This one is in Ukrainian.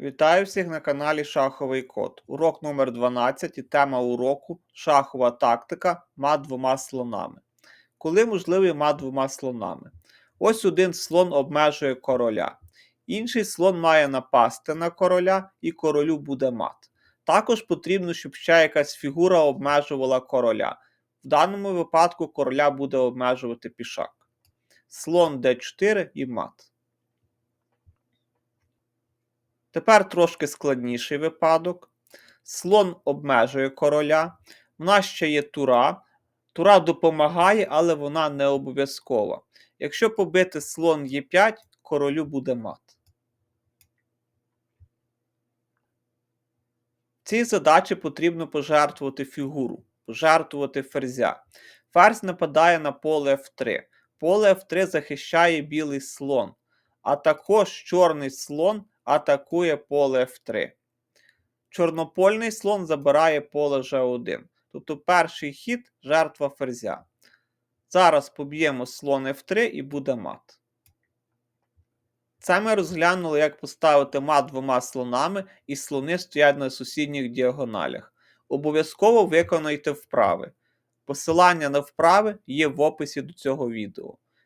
Вітаю всіх на каналі Шаховий Код. Урок номер 12 і тема уроку Шахова тактика мат двома слонами. Коли можливий мат двома слонами? Ось один слон обмежує короля. Інший слон має напасти на короля і королю буде мат. Також потрібно, щоб ще якась фігура обмежувала короля. В даному випадку короля буде обмежувати пішак. Слон d4 і мат. Тепер трошки складніший випадок. Слон обмежує короля. У нас ще є тура. Тура допомагає, але вона не обов'язкова. Якщо побити слон Е5, королю буде мат. В цій задачі потрібно пожертвувати фігуру, пожертвувати ферзя. Ферзь нападає на поле F3. Поле F3 захищає білий слон, а також чорний слон атакує поле F3. Чорнопольний слон забирає поле G1. Тобто перший хід жертва ферзя. Зараз поб'ємо слон F3 і буде мат. Це ми розглянули, як поставити мат двома слонами, і слони стоять на сусідніх діагоналях. Обов'язково виконайте вправи. Посилання на вправи є в описі до цього відео.